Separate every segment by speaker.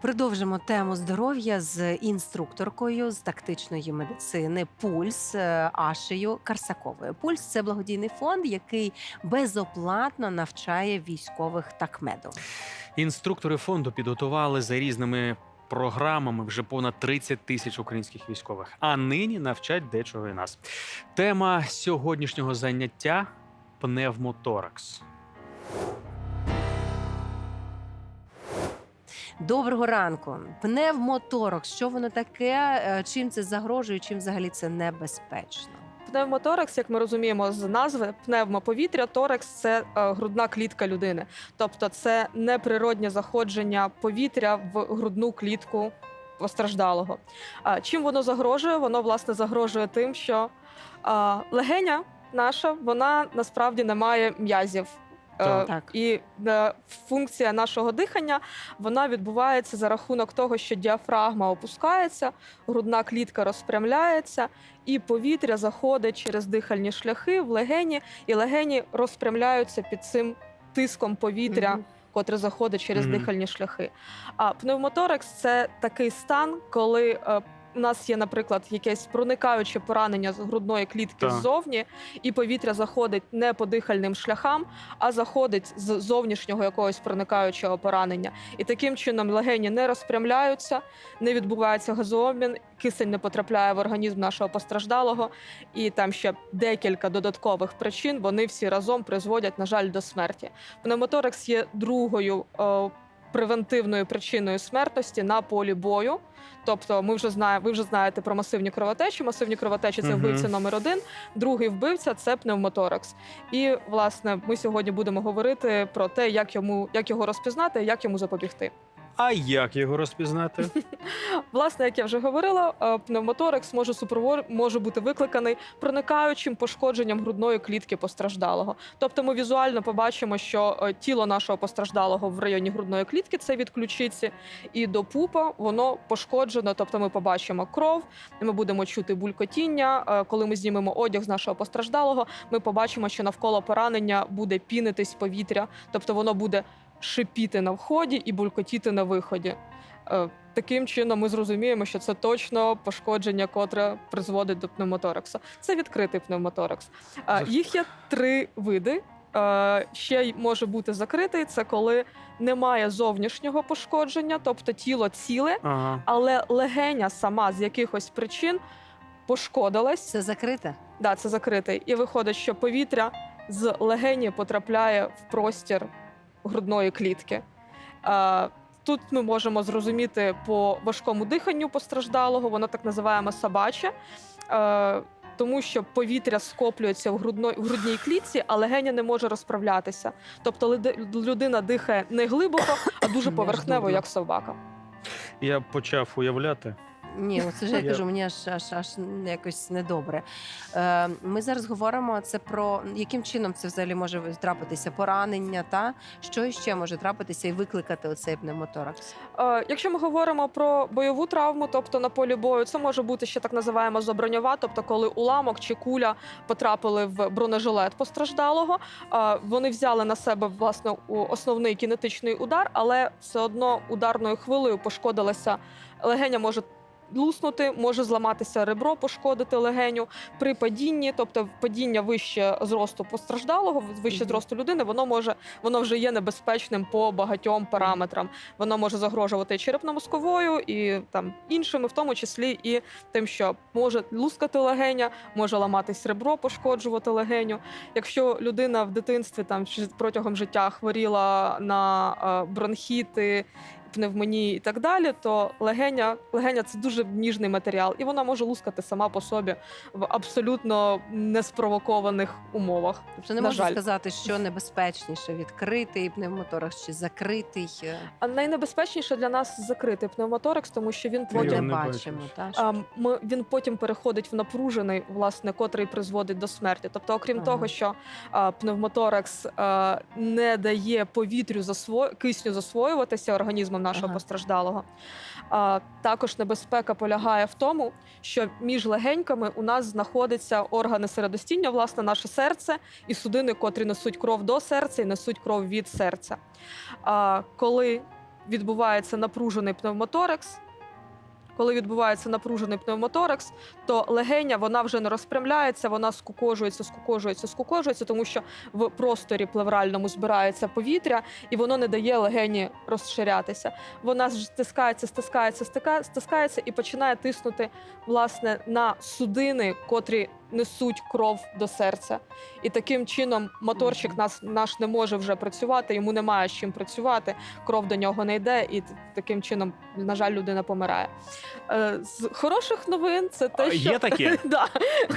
Speaker 1: Продовжимо тему здоров'я з інструкторкою з тактичної медицини Пульс е, Ашею Карсаковою. Пульс це благодійний фонд, який безоплатно навчає військових такмеду.
Speaker 2: Інструктори фонду підготували за різними програмами вже понад 30 тисяч українських військових. А нині навчать дечого і нас. Тема сьогоднішнього заняття пневмоторакс.
Speaker 1: Доброго ранку. Пневмоторакс. Що воно таке? Е, Чим це загрожує? Чим взагалі це небезпечно?
Speaker 3: Пневмоторакс, як ми розуміємо з назви, пневмоповітря, торакс це е, грудна клітка людини. Тобто це неприроднє заходження повітря в грудну клітку постраждалого. Чим воно загрожує? Воно власне загрожує тим, що легеня наша вона насправді не має м'язів. Е,
Speaker 2: Так.
Speaker 3: І е, функція нашого дихання вона відбувається за рахунок того, що діафрагма опускається, грудна клітка розпрямляється, і повітря заходить через дихальні шляхи в легені, і легені розпрямляються під цим тиском повітря,
Speaker 1: Мгм.
Speaker 3: котре заходить через
Speaker 2: Мгм.
Speaker 3: дихальні шляхи. А пневмоторакс це такий стан, коли е, у нас є, наприклад, якесь проникаюче поранення з грудної клітки
Speaker 2: Так.
Speaker 3: ззовні, і повітря заходить не по дихальним шляхам, а заходить з зовнішнього якогось проникаючого поранення. І таким чином легені не розпрямляються, не відбувається газообмін, кисень не потрапляє в організм нашого постраждалого, і там ще декілька додаткових причин. Вони всі разом призводять, на жаль, до смерті. Пневмоторакс є другою. е, Превентивною причиною смертності на полі бою, тобто, ми вже знаємо, ви вже знаєте про масивні кровотечі. Масивні кровотечі це
Speaker 2: Мгм.
Speaker 3: вбивця номер один. Другий вбивця це пневмоторакс. І власне ми сьогодні будемо говорити про те, як йому як його розпізнати, як йому запобігти.
Speaker 2: А як його розпізнати?
Speaker 3: Власне, як я вже говорила, е, пневмоторакс може супровор... може бути викликаний проникаючим пошкодженням грудної клітки постраждалого. Тобто, ми візуально побачимо, що е, тіло нашого постраждалого в районі грудної клітки це від ключиці, і до пупа воно пошкоджено. Тобто, ми побачимо кров, ми будемо чути булькотіння. Е, Коли ми знімемо одяг з нашого постраждалого, ми побачимо, що навколо поранення буде пінитись повітря, тобто воно буде шипіти на вході і булькотіти на виході. Е, Таким чином ми зрозуміємо, що це точно пошкодження, котре призводить до пневмоторакса. Це відкритий пневмоторакс. Е, Їх є три види. Е, Ще й може бути закритий. Це коли немає зовнішнього пошкодження, тобто тіло ціле,
Speaker 2: Ага.
Speaker 3: але легеня сама з якихось причин пошкодилась.
Speaker 1: Це закрите?
Speaker 3: Да, це закритий. І виходить, що повітря з легені потрапляє в простір грудної клітки. Тут ми можемо зрозуміти по важкому диханню постраждалого, воно так називаємо собаче. Тому що повітря скоплюється в, грудно, в грудній клітці, а легеня не може розправлятися. Тобто людина дихає не глибоко, а дуже поверхнево, як собака.
Speaker 2: Я почав уявляти.
Speaker 1: Ні, оце ж я
Speaker 2: Я-
Speaker 1: кажу, мені аж аж аж якось недобре. Е, ми зараз говоримо це про яким чином це взагалі може трапитися поранення, та що ще може трапитися і викликати оцей пневмоторакс?
Speaker 3: Е, Якщо ми говоримо про бойову травму, тобто на полі бою, це може бути ще так називаємо заброньова, тобто коли уламок чи куля потрапили в бронежилет постраждалого. Е, Вони взяли на себе власне основний кінетичний удар, але все одно ударною хвилею пошкодилася легеня може. Луснути, може зламатися ребро, пошкодити легеню при падінні, тобто падіння вище зросту постраждалого, вище зросту людини, воно може воно вже є небезпечним по багатьом параметрам. Воно може загрожувати черепно-мозковою і там іншими, в тому числі і тим, що може лускати легеня, може ламатись ребро, пошкоджувати легеню. Якщо людина в дитинстві там протягом життя хворіла на е, бронхіти. Пневмонії і так далі, то легеня, легеня це дуже ніжний матеріал, і вона може лускати сама по собі в абсолютно неспровокованих умовах.
Speaker 1: Тобто не
Speaker 3: На
Speaker 1: можна
Speaker 3: жаль.
Speaker 1: сказати, що небезпечніше відкритий пневмоторакс чи закритий. е,
Speaker 3: А найнебезпечніше для нас закритий пневмоторакс, тому що він
Speaker 2: Ми
Speaker 1: Ми
Speaker 2: його
Speaker 3: потім
Speaker 1: не бачимо.
Speaker 2: бачиш.
Speaker 1: Та,
Speaker 3: А, ми, він потім переходить в напружений, власне, котрий призводить до смерті. Тобто, окрім
Speaker 1: Ага.
Speaker 3: того, що а, пневмоторакс а, не дає повітрю засво... кисню засвоюватися організмом нашого
Speaker 1: Ага.
Speaker 3: постраждалого. А, також небезпека полягає в тому, що між легеньками у нас знаходяться органи середостіння, власне, наше серце і судини, котрі несуть кров до серця і несуть кров від серця. А, коли відбувається напружений пневмоторекс. Коли відбувається напружений пневмоторекс, то легеня вона вже не розпрямляється, вона скукожується, скукожується, скукожується, тому що в просторі плевральному збирається повітря, і воно не дає легені розширятися. Вона стискається, стискається, стискається і починає тиснути власне на судини, котрі несуть кров до серця. І таким чином моторчик нас наш не може вже працювати, йому немає з чим працювати, кров до нього не йде, і таким чином, на жаль, людина помирає. Е, З хороших новин це те,
Speaker 2: А,
Speaker 3: що
Speaker 2: є таке?
Speaker 3: да,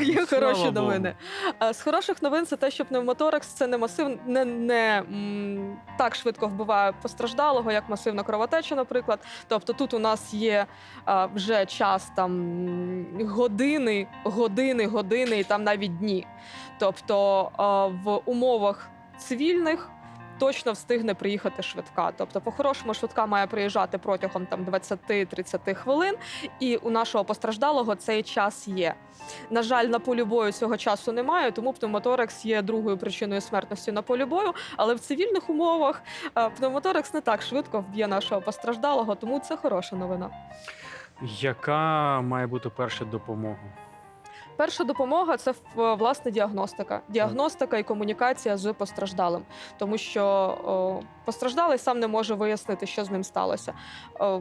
Speaker 3: є
Speaker 2: Слава
Speaker 3: хороші
Speaker 2: Богу.
Speaker 3: новини. Е, З хороших новин це те, що пневмоторакс це не масив, не, не м, так швидко вбиває постраждалого, як масивна кровотеча, наприклад. Тобто тут у нас є е, вже час там м, години, години, години, і там навіть дні. Тобто е, в умовах цивільних. Точно встигне приїхати швидка. Тобто, по-хорошому, швидка має приїжджати протягом там 20-30 хвилин, і у нашого постраждалого цей час є. На жаль, на полі бою цього часу немає, тому пневмоторакс є другою причиною смертності на полі бою. Але в цивільних умовах е, пневмоторакс не так швидко вб'є нашого постраждалого, тому це хороша новина.
Speaker 2: Яка має бути перша допомога?
Speaker 3: Перша допомога це в- власне діагностика. Діагностика і комунікація з постраждалим, тому що о, постраждалий сам не може вияснити, що з ним сталося. О,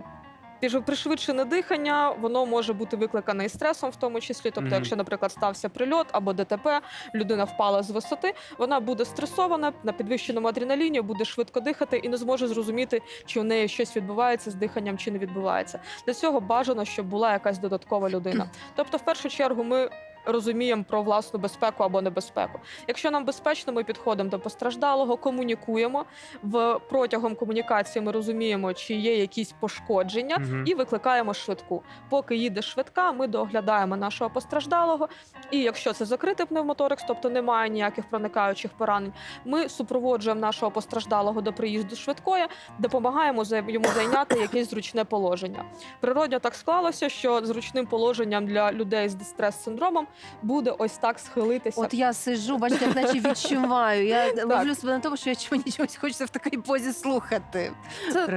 Speaker 3: Пришвидшене дихання, воно може бути викликане і стресом, в тому числі. Тобто,
Speaker 2: Мгм.
Speaker 3: якщо, наприклад, стався прильот або ДТП, людина впала з висоти, вона буде стресована на підвищеному адреналіні, буде швидко дихати і не зможе зрозуміти, чи у неї щось відбувається з диханням, чи не відбувається. Для цього бажано, щоб була якась додаткова людина. Тобто, в першу чергу, ми розуміємо про власну безпеку або небезпеку. Якщо нам безпечно, ми підходимо до постраждалого, комунікуємо. В протягом комунікації ми розуміємо, чи є якісь пошкодження,
Speaker 2: Мгм.
Speaker 3: і викликаємо швидку. Поки їде швидка, ми доглядаємо нашого постраждалого. І якщо це закритий пневмоторекс, тобто немає ніяких проникаючих поранень, ми супроводжуємо нашого постраждалого до приїзду швидкої, допомагаємо йому зайняти якесь зручне положення. Природньо так склалося, що зручним положенням для людей з дистрес-синдромом буде ось так схилитися.
Speaker 1: От я сижу, бачите, як наче відчуваю. Я ловлю себе на тому, що я чомусь чогось хочеться в такій позі слухати.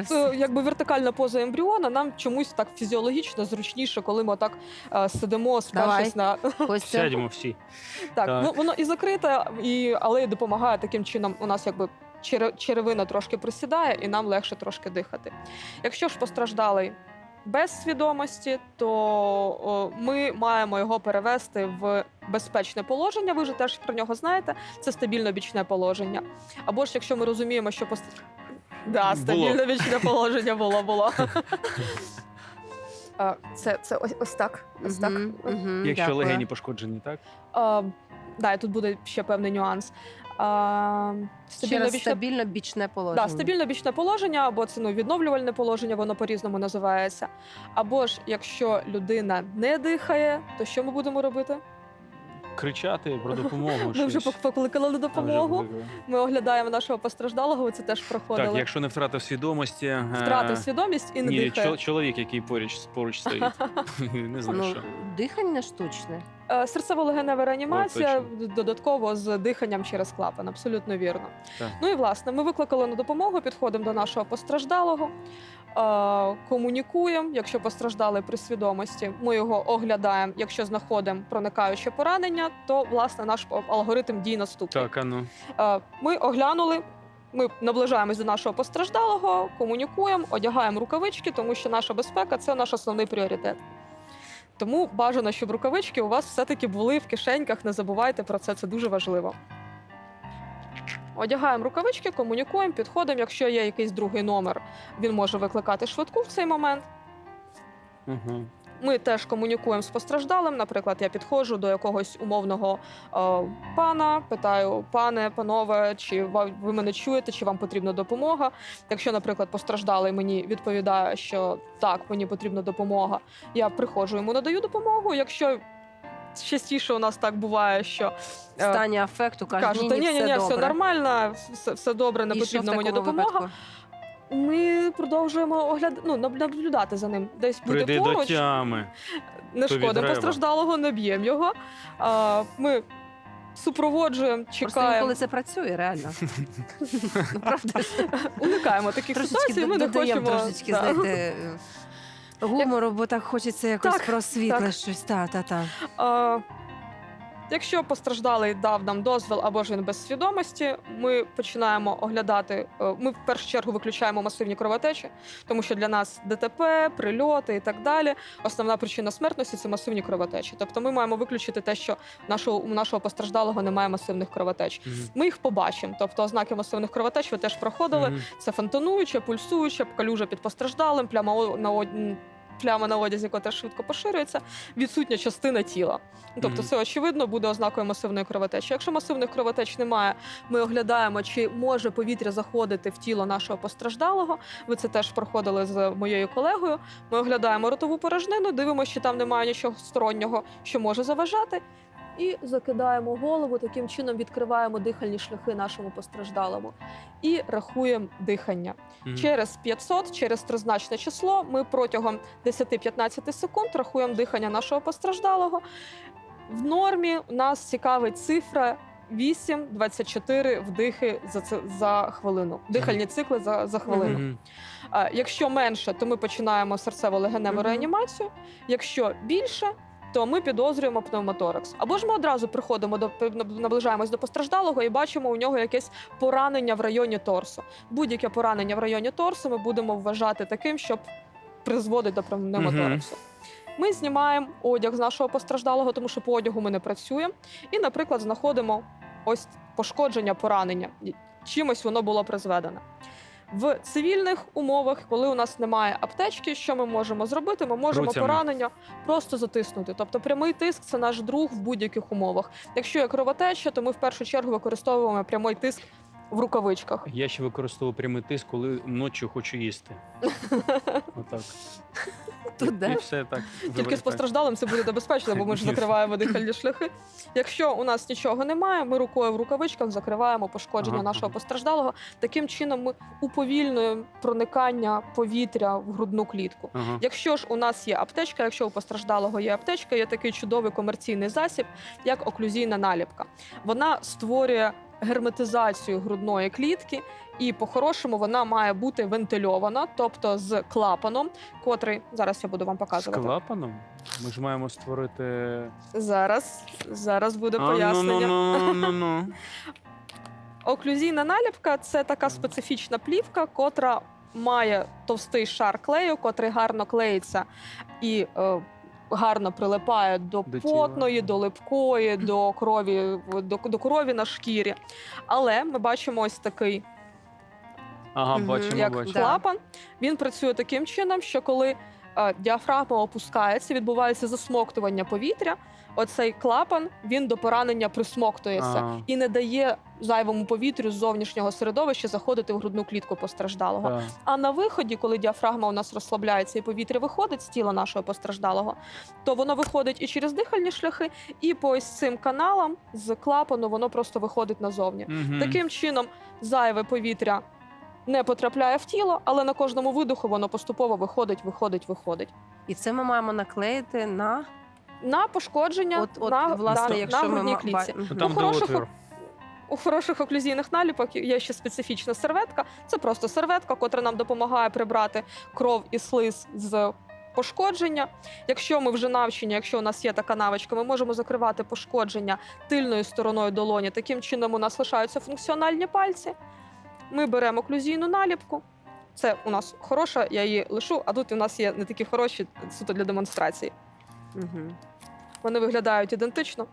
Speaker 3: Це е, якби вертикальна поза ембріона. Нам чомусь так фізіологічно зручніше, коли ми так е, сидимо, спершись на.
Speaker 2: Сядемо всі.
Speaker 3: так.
Speaker 2: Так.
Speaker 3: Ну воно і закрите, і але й допомагає таким чином. У нас якби чере- черевина трошки присідає, і нам легше трошки дихати. Якщо ж постраждалий без свідомості, то о, ми маємо його перевести в безпечне положення. Ви вже теж про нього знаєте. Це стабільно бічне положення. Або ж якщо ми розуміємо, що пост... да, стабільно бічне положення було було. Це, це ось, ось так. Ось так.
Speaker 2: Якщо
Speaker 1: дякую.
Speaker 2: легені пошкоджені, так?
Speaker 3: А, да, тут буде ще певний нюанс. А, стабільно
Speaker 1: раз
Speaker 3: бічне
Speaker 1: стабільно бічне положення.
Speaker 3: Да, стабільно бічне положення, або це ну, відновлювальне положення, воно по-різному називається. Або ж якщо людина не дихає, то що ми будемо робити?
Speaker 2: Кричати про допомогу.
Speaker 3: Ми вже
Speaker 2: щось.
Speaker 3: покликали на
Speaker 2: вже
Speaker 3: допомогу. Ми оглядаємо нашого постраждалого. Ви це теж проходили.
Speaker 2: Так, якщо не втратив свідомості. е,
Speaker 3: Втратив свідомість і не
Speaker 2: Ні,
Speaker 3: дихає.
Speaker 2: чол- чоловік, який поруч, поруч стоїть. Не знаю,
Speaker 1: Ну,
Speaker 2: що.
Speaker 1: дихання штучне.
Speaker 3: Е, Серцево-легенева реанімація
Speaker 2: О,
Speaker 3: додатково з диханням через клапан. Абсолютно вірно.
Speaker 2: Так.
Speaker 3: Ну і власне, ми викликали на допомогу, підходимо до нашого постраждалого, е, комунікуємо. Якщо постраждалий при свідомості, ми його оглядаємо. Якщо знаходимо проникаюче поранення, то власне наш алгоритм дій наступний.
Speaker 2: Так, а ну.
Speaker 3: Е, Ми оглянули. Ми наближаємось до нашого постраждалого, комунікуємо, одягаємо рукавички, тому що наша безпека це наш основний пріоритет. Тому бажано, щоб рукавички у вас все-таки були в кишеньках. Не забувайте про це, це дуже важливо. Одягаємо рукавички, комунікуємо, підходимо. Якщо є якийсь другий номер, він може викликати швидку в цей момент.
Speaker 2: Угу.
Speaker 3: Ми теж комунікуємо з постраждалим. Наприклад, я підходжу до якогось умовного е, пана, питаю, пане, панове, чи ви мене чуєте, чи вам потрібна допомога. Якщо, наприклад, постраждалий мені відповідає, що так, мені потрібна допомога, я приходжу йому надаю допомогу. Якщо частіше у нас так буває, що е,
Speaker 1: стані афекту кажуть,
Speaker 3: кажуть,
Speaker 1: ні, ні,
Speaker 3: ні, ні, ні,
Speaker 1: все, добре.
Speaker 3: нормально, все, все добре, не
Speaker 1: І
Speaker 3: потрібна мені допомога.
Speaker 1: випадку?
Speaker 3: Ми продовжуємо огляд... ну, наблюдати за ним, десь бути
Speaker 2: Прийди до
Speaker 3: поруч.
Speaker 2: тями.
Speaker 3: не шкода постраждалого, не б'ємо його. А, ми супроводжуємо,
Speaker 1: Просто
Speaker 3: чекаємо,
Speaker 1: інколи це працює, реально. Ну, Правда
Speaker 3: уникаємо таких
Speaker 1: Трошечки
Speaker 3: ситуацій. Ми не
Speaker 1: додаємо
Speaker 3: хочемо
Speaker 1: трошечки,
Speaker 3: да.
Speaker 1: знаєте, е, гумору, бо так хочеться якось
Speaker 3: Так,
Speaker 1: про світле
Speaker 3: так.
Speaker 1: щось. Та, та, та.
Speaker 3: А, Якщо постраждалий дав нам дозвіл або ж він без свідомості, ми починаємо оглядати. е, Ми в першу чергу виключаємо масивні кровотечі, тому що для нас ДТП, прильоти і так далі. Основна причина смертності це масивні кровотечі. Тобто ми маємо виключити те, що нашого у нашого постраждалого немає масивних кровотеч.
Speaker 2: Мгм.
Speaker 3: Ми їх побачимо. Тобто ознаки масивних кровотеч ви теж проходили.
Speaker 2: Мгм.
Speaker 3: Це фонтануюче, пульсуюче, калюжа під постраждалим, пляма на пляма на одязі, яка швидко поширюється, відсутня частина тіла. Ну, Тобто,
Speaker 2: все
Speaker 3: це очевидно буде ознакою масивної кровотечі. Якщо масивних кровотеч немає, ми оглядаємо, чи може повітря заходити в тіло нашого постраждалого. Ви це теж проходили з моєю колегою. Ми оглядаємо ротову порожнину, дивимося, чи там немає нічого стороннього, що може заважати. І закидаємо голову, таким чином відкриваємо дихальні шляхи нашому постраждалому і рахуємо дихання.
Speaker 2: Мгм.
Speaker 3: Через 500, через тризначне число, ми протягом 10-15 секунд рахуємо дихання нашого постраждалого. В нормі нас цікавить цифра 8-24 вдихи за, це- за хвилину. Дихальні цикли за, за хвилину.
Speaker 2: Мгм.
Speaker 3: А, якщо менше, то ми починаємо серцево-легеневу
Speaker 1: Мгм.
Speaker 3: реанімацію. Якщо більше, то ми підозрюємо пневмоторакс. Або ж ми одразу приходимо до наближаємось до постраждалого і бачимо у нього якесь поранення в районі торсу. Будь-яке поранення в районі торсу ми будемо вважати таким, щоб призводить до пневмотораксу. Ми знімаємо одяг з нашого постраждалого, тому що по одягу ми не працюємо. І, наприклад, знаходимо ось пошкодження, поранення. Чимось воно було призведене. В цивільних умовах, коли у нас немає аптечки, що ми можемо зробити? Ми можемо
Speaker 2: Руцями.
Speaker 3: поранення просто затиснути. Тобто прямий тиск це наш друг в будь-яких умовах. Якщо є кровотеча, то ми в першу чергу використовуємо прямий тиск в рукавичках.
Speaker 2: Я ще використовую прямий тиск, коли ночі хочу їсти. Отак.
Speaker 1: Туди.
Speaker 2: І все так.
Speaker 3: Тільки з постраждалим це буде небезпечно, бо ми ж закриваємо дихальні шляхи. Якщо у нас нічого немає, ми рукою в рукавичках закриваємо пошкодження
Speaker 2: Ага,
Speaker 3: нашого
Speaker 2: ага.
Speaker 3: постраждалого. Таким чином ми уповільнюємо проникання повітря в грудну клітку.
Speaker 2: Ага.
Speaker 3: Якщо ж у нас є аптечка, якщо у постраждалого є аптечка, є такий чудовий комерційний засіб, як оклюзійна наліпка. Вона створює герметизацію грудної клітки, і по-хорошому вона має бути вентильована, тобто з клапаном, котрий зараз я буду вам показувати.
Speaker 2: З клапаном? Ми ж маємо створити.
Speaker 3: Зараз, зараз буде
Speaker 2: А, ну,
Speaker 3: пояснення.
Speaker 2: ну, ну, ну, ну.
Speaker 3: Оклюзійна наліпка це така специфічна плівка, котра має товстий шар клею, котрий гарно клеїться і е, гарно прилипає до,
Speaker 2: До тіла.
Speaker 3: потної, до липкої, до крові, до, до крові на шкірі. Але ми бачимо ось такий
Speaker 2: Ага, бачимо,
Speaker 3: як
Speaker 2: бачимо.
Speaker 3: Клапан. Він працює таким чином, що коли діафрагма опускається, відбувається засмоктування повітря. Оцей клапан він до поранення присмоктується
Speaker 2: А.
Speaker 3: і не дає зайвому повітрю з зовнішнього середовища заходити в грудну клітку постраждалого.
Speaker 2: Так.
Speaker 3: А на виході, коли діафрагма у нас розслабляється і повітря виходить з тіла нашого постраждалого, то воно виходить і через дихальні шляхи, і по ось цим каналам з клапану воно просто виходить назовні.
Speaker 2: Мгм.
Speaker 3: Таким чином, зайве повітря не потрапляє в тіло, але на кожному видоху воно поступово виходить, виходить, виходить.
Speaker 1: І це ми маємо наклеїти на
Speaker 3: На пошкодження
Speaker 1: от, от
Speaker 3: на,
Speaker 1: власне,
Speaker 3: да,
Speaker 1: якщо
Speaker 3: на
Speaker 1: ми
Speaker 3: грудній
Speaker 1: ма-
Speaker 3: клітці.
Speaker 2: Ну, Там де
Speaker 3: хороших. У хороших оклюзійних наліпок є ще специфічна серветка. Це просто серветка, котра нам допомагає прибрати кров і слиз з пошкодження. Якщо ми вже навчені, якщо у нас є така навичка, ми можемо закривати пошкодження тильною стороною долоні. Таким чином у нас лишаються функціональні пальці. Ми беремо оклюзійну наліпку. Це у нас хороша, я її лишу, а тут у нас є не такі хороші, суто для демонстрації.
Speaker 1: Мгм.
Speaker 3: Вони виглядають ідентично.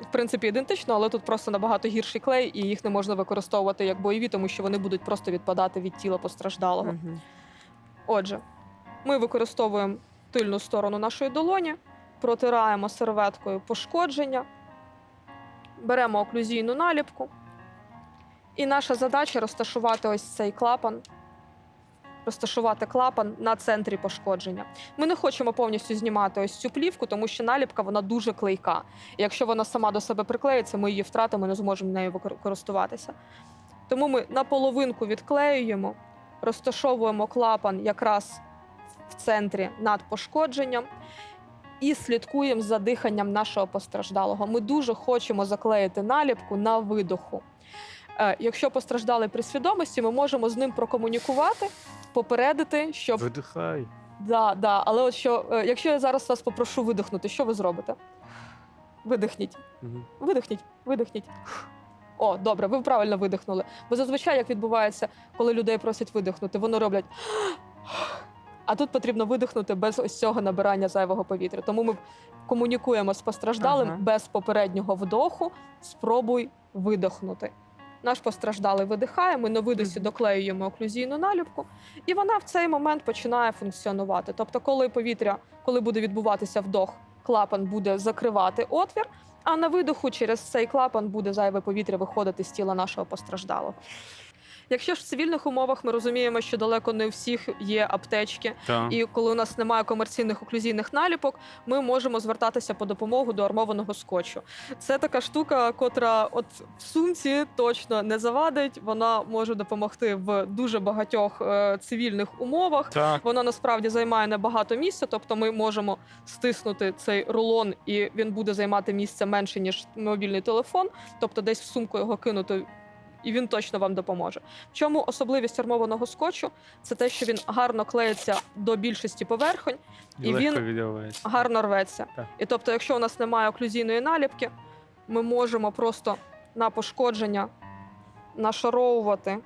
Speaker 3: В принципі, ідентично, але тут просто набагато гірший клей, і їх не можна використовувати як бойові, тому що вони будуть просто відпадати від тіла постраждалого.
Speaker 1: Мгм.
Speaker 3: Отже, ми використовуємо тильну сторону нашої долоні, протираємо серветкою пошкодження, беремо оклюзійну наліпку. І наша задача розташувати ось цей клапан, розташувати клапан на центрі пошкодження. Ми не хочемо повністю знімати ось цю плівку, тому що наліпка вона дуже клейка. І якщо вона сама до себе приклеїться, ми її втратимо, не зможемо нею користуватися. Тому ми наполовинку відклеюємо, розташовуємо клапан якраз в центрі над пошкодженням. і слідкуємо за диханням нашого постраждалого. Ми дуже хочемо заклеїти наліпку на видоху. Е, Якщо постраждалий при свідомості, ми можемо з ним прокомунікувати, попередити, щоб
Speaker 2: Видихай.
Speaker 3: Да, да. Але от що, е, якщо я зараз вас попрошу видихнути, що ви зробите? Видихніть,
Speaker 2: Мгм.
Speaker 3: видихніть, видихніть. О, добре, ви правильно видихнули. Бо зазвичай як відбувається, коли людей просять видихнути, вони роблять. А тут потрібно видихнути без ось цього набирання зайвого повітря. Тому ми комунікуємо з постраждалим
Speaker 1: Ага.
Speaker 3: без попереднього вдоху. Спробуй видихнути. Наш постраждалий видихає, ми на видосі доклеюємо оклюзійну наліпку, і вона в цей момент починає функціонувати. Тобто, коли повітря, коли буде відбуватися вдох, клапан буде закривати отвір, а на видоху через цей клапан буде зайве повітря виходити з тіла нашого постраждалого. Якщо ж в цивільних умовах ми розуміємо, що далеко не у всіх є аптечки,
Speaker 2: Так.
Speaker 3: і коли у нас немає комерційних оклюзійних наліпок, ми можемо звертатися по допомогу до армованого скотчу. Це така штука, котра от в сумці точно не завадить. Вона може допомогти в дуже багатьох е, цивільних умовах.
Speaker 2: Так.
Speaker 3: Вона насправді займає небагато місця, тобто ми можемо стиснути цей рулон, і він буде займати місце менше ніж мобільний телефон, тобто десь в сумку його кинути. І він точно вам допоможе. В чому особливість армованого скотчу? Це те, що він гарно клеїться до більшості поверхонь, і
Speaker 2: легко
Speaker 3: він гарно рветься.
Speaker 2: Так.
Speaker 3: І тобто, якщо у нас немає оклюзійної наліпки, ми можемо просто на пошкодження нашаровувати.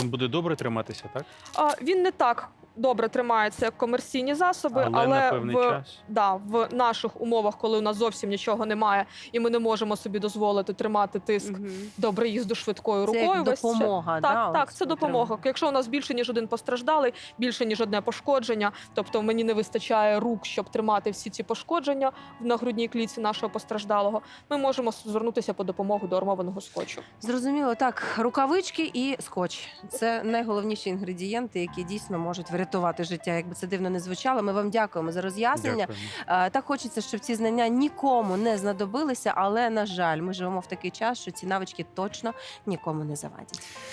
Speaker 2: Він буде добре триматися, так?
Speaker 3: А він не так добре тримається, як комерційні засоби,
Speaker 2: Але,
Speaker 3: але,
Speaker 2: на певний
Speaker 3: в,
Speaker 2: час.
Speaker 3: да, в наших умовах, коли у нас зовсім нічого немає, і ми не можемо собі дозволити тримати тиск
Speaker 1: Мгм.
Speaker 3: до приїзду швидкою
Speaker 1: Це
Speaker 3: рукою.
Speaker 1: як
Speaker 3: весь
Speaker 1: допомога.
Speaker 3: Так,
Speaker 1: да,
Speaker 3: так, це допомога. Якщо у нас більше ніж один постраждалий, більше ніж одне пошкодження, тобто мені не вистачає рук, щоб тримати всі ці пошкодження на грудній клітці нашого постраждалого, ми можемо звернутися по допомогу до армованого скотчу.
Speaker 1: Зрозуміло, так, рукавички і скотч. Це найголовніші інгредієнти, які дійсно можуть врятувати життя. Якби це дивно не звучало. Ми вам дякуємо за роз'яснення.
Speaker 2: Дякуємо.
Speaker 1: Так хочеться, щоб ці знання нікому не знадобилися, але на жаль, ми живемо в такий час, що ці навички точно нікому не завадять.